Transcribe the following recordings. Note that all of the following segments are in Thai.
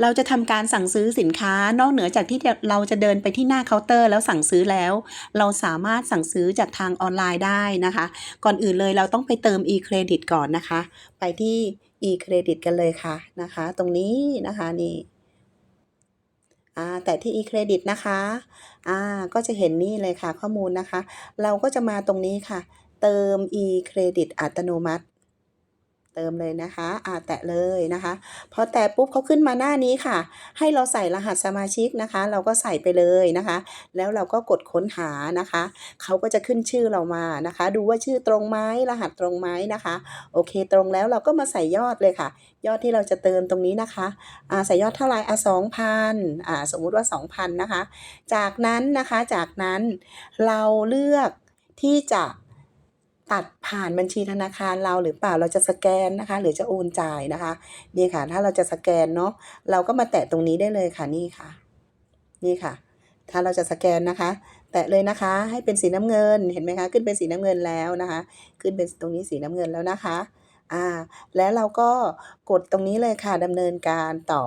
เราจะทำการสั่งซื้อสินค้านอกเหนือจากที่เราจะเดินไปที่หน้าเคาน์เตอร์แล้วสั่งซื้อแล้ว เราสามารถสั่งซื้อจากทางออนไลน์ได้นะคะ ก่อนอื่นเลยเราต้องไปเติม e-credit ก่อนนะคะ ไปที่ e-credit กันเลยค่ะนะคะ ตรงนี้นะคะนี่แต่ที่ e-credit นะคะอ่าก็จะเห็นนี่เลยค่ะข้อมูลนะคะ เราก็จะมาตรงนี้ค่ะ เติม e-credit อัตโนมัติ เติมเลยนะคะอ่าแตะเลยนะคะ พอแตะปุ๊บเขาขึ้นมาหน้านี้ค่ะ ให้เราใส่รหัสสมาชิกนะคะ เราก็ใส่ไปเลยนะคะ แล้วเราก็กดค้นหานะคะเขาก็จะขึ้นชื่อเรามานะคะ ดูว่าชื่อตรงไหมรหัสตรงไหมนะคะ โอเคตรงแล้วเราก็มาใส่ยอดเลยค่ะ ยอดที่เราจะเติมตรงนี้นะคะอ่าใส่ยอดเท่าไหร่อะสองพันอ่าสมมุติว่า2,000นะคะ จากนั้นนะคะจากนั้นเราเลือกที่จะ ตัดผ่านบัญชีธนาคารเราหรือเปล่าเราจะสแกนนะคะ หรือจะโอนจ่ายนะคะนี่ค่ะ ถ้าเราจะสแกนเนาะเราก็มาแตะตรงนี้ได้เลยค่ะนี่ค่ะ นี่ค่ะ ถ้าเราจะสแกนนะคะ แตะเลยนะคะ ให้เป็นสีน้ำเงินเห็นไหมคะ ขึ้นเป็นสีน้ำเงินแล้วนะคะ ขึ้นเป็นตรงนี้สีน้ำเงินแล้วนะคะ อ่า แล้วเราก็กดตรงนี้เลยค่ะดำเนินการต่อ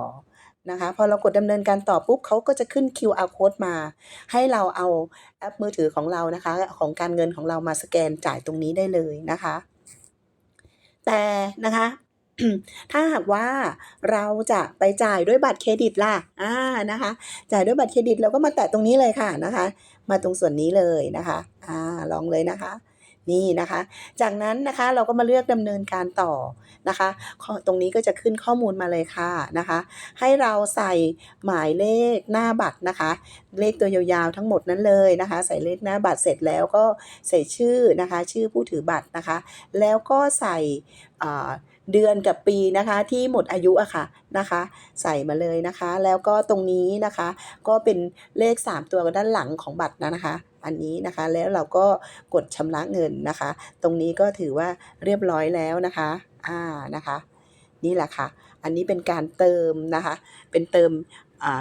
นะคะพอเรากดดำเนินการต่อปุ๊บเขาก็จะขึ้น QR code มา ให้เราเอาแอปมือถือของเรานะคะ ของการเงินของเรามาสแกนจ่ายตรงนี้ได้เลยนะคะ แต่นะคะถ้าหากว่าเราจะไปจ่ายด้วยบัตรเครดิตล่ะอ่านะคะ จ่ายด้วยบัตรเครดิตเราก็มาแตะตรงนี้เลยค่ะนะคะ มาตรงส่วนนี้เลยนะคะอ่าลองเลยนะคะ นี่นะคะ จากนั้นนะคะเราก็มาเลือกดำเนินการต่อนะคะ ตรงนี้ก็จะขึ้นข้อมูลมาเลยค่ะนะคะ ให้เราใส่หมายเลขหน้าบัตรนะคะ เลขตัวยาวๆทั้งหมดนั้นเลยนะคะ ใส่เลขหน้าบัตรเสร็จแล้วก็ใส่ชื่อนะคะ ชื่อผู้ถือบัตรนะคะ แล้วก็ใส่เดือนกับปีนะคะที่หมดอายุอะค่ะนะคะ ใส่มาเลยนะคะ แล้วก็ตรงนี้นะคะ ก็เป็นเลข 3 ตัวด้านหลังของบัตรนะคะ อันนี้นะคะแล้วเราก็กดชำระเงินนะคะ ตรงนี้ก็ถือว่าเรียบร้อยแล้วนะคะอ่านะคะ นี่แหละค่ะ อันนี้เป็นการเติมนะคะ เป็นเติม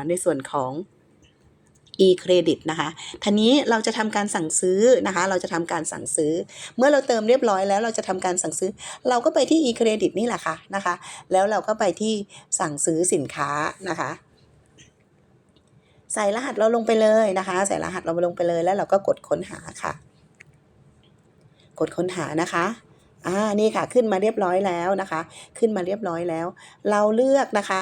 ในส่วนของ e-credit นะคะทีนี้เราจะทำการสั่งซื้อนะคะ เราจะทำการสั่งซื้อ เมื่อเราเติมเรียบร้อยแล้วเราจะทำการสั่งซื้อ เราก็ไปที่ e-credit นี่แหละค่ะนะคะ แล้วเราก็ไปที่สั่งซื้อสินค้านะคะใส่รหัสเราลงไปเลยนะคะ ใส่รหัสเราลงไปเลยแล้วเราก็กดค้นหาค่ะ กดค้นหานะคะอ่านี่ค่ะขึ้นมาเรียบร้อยแล้วนะคะ ขึ้นมาเรียบร้อยแล้ว เราเลือกนะคะ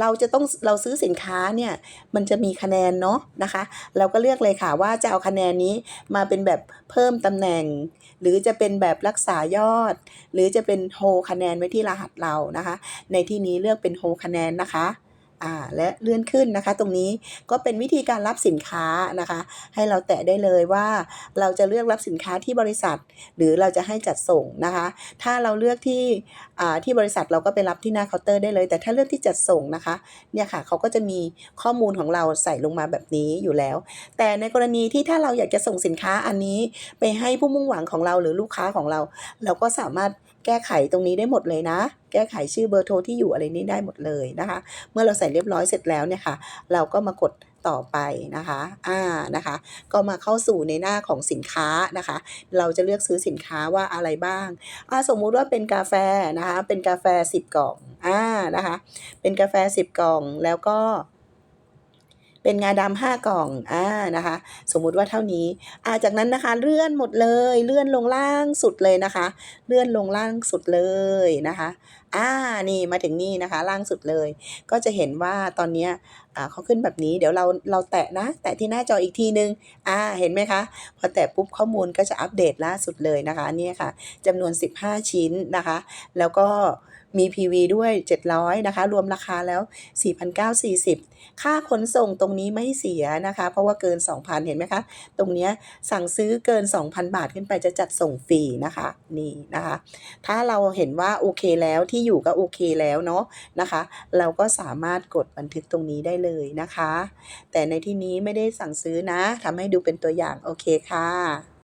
เราจะต้องเราซื้อสินค้าเนี่ยมันจะมีคะแนนเนาะนะคะ เราก็เลือกเลยค่ะว่าจะเอาคะแนนนี้มาเป็นแบบเพิ่มตำแหน่ง หรือจะเป็นแบบรักษายอด หรือจะเป็นโฮคะแนนไว้ที่รหัสเรานะคะ ในที่นี้เลือกเป็นโฮคะแนนนะคะ อ่าและเลื่อนขึ้นนะคะ ตรงนี้ก็เป็นวิธีการรับสินค้านะคะ ให้เราแตะได้เลยว่าเราจะเลือกรับสินค้าที่บริษัท หรือเราจะให้จัดส่งนะคะ ถ้าเราเลือกที่อ่าที่บริษัทเราก็ไปรับที่หน้าเคาน์เตอร์ได้เลย แต่ถ้าเลือกที่จัดส่งนะคะเนี่ยค่ะเขาก็จะมีข้อมูลของเราใส่ลงมาแบบนี้อยู่แล้ว แต่ในกรณีที่ถ้าเราอยากจะส่งสินค้าอันนี้ไปให้ผู้มุ่งหวังของเราหรือลูกค้าของเรา เราก็สามารถ แก้ไขตรงนี้ได้หมดเลยนะ แก้ไขชื่อเบอร์โทรที่อยู่อะไรนี้ได้หมดเลยนะคะ เมื่อเราใส่เรียบร้อยเสร็จแล้วเนี่ยค่ะ เราก็มากดต่อไปนะคะ อ่า นะคะ ก็มาเข้าสู่ในหน้าของสินค้านะคะ เราจะเลือกซื้อสินค้าว่าอะไรบ้าง อ่า สมมุติว่าเป็นกาแฟนะคะ เป็นกาแฟ 10 กล่อง อ่า นะคะ เป็นกาแฟ 10 กล่อง แล้วก็ เป็นงาดำห้ากล่องอ่านะคะ สมมุติว่าเท่านี้อ่าจากนั้นนะคะเลื่อนหมดเลยเลื่อนลงล่างสุดเลยนะคะ เลื่อนลงล่างสุดเลยนะคะอ่านี่มาถึงนี่นะคะ ล่างสุดเลย ก็จะเห็นว่าตอนนี้อ่าเขาขึ้นแบบนี้เดี๋ยวเราเราแตะนะ แตะที่หน้าจออีกทีนึงอ่าเห็นไหมคะ พอแตะปุ๊บข้อมูลก็จะอัปเดตล่าสุดเลยนะคะนี่ค่ะจำนวน 15 ชิ้นนะคะ แล้วก็ มี PV ด้วย 700 นะคะ รวมราคาแล้ว 4,940 ค่าขนส่งตรงนี้ไม่เสียนะคะ เพราะว่าเกิน 2,000 เห็นไหมคะ ตรงนี้สั่งซื้อเกิน 2,000 บาทขึ้นไปจะจัดส่งฟรีนะคะ นี่นะคะ ถ้าเราเห็นว่าโอเคแล้วที่อยู่ก็โอเคแล้วเนาะนะคะ เราก็สามารถกดบันทึกตรงนี้ได้เลยนะคะ แต่ในที่นี้ไม่ได้สั่งซื้อนะทำให้ดูเป็นตัวอย่างโอเคค่ะ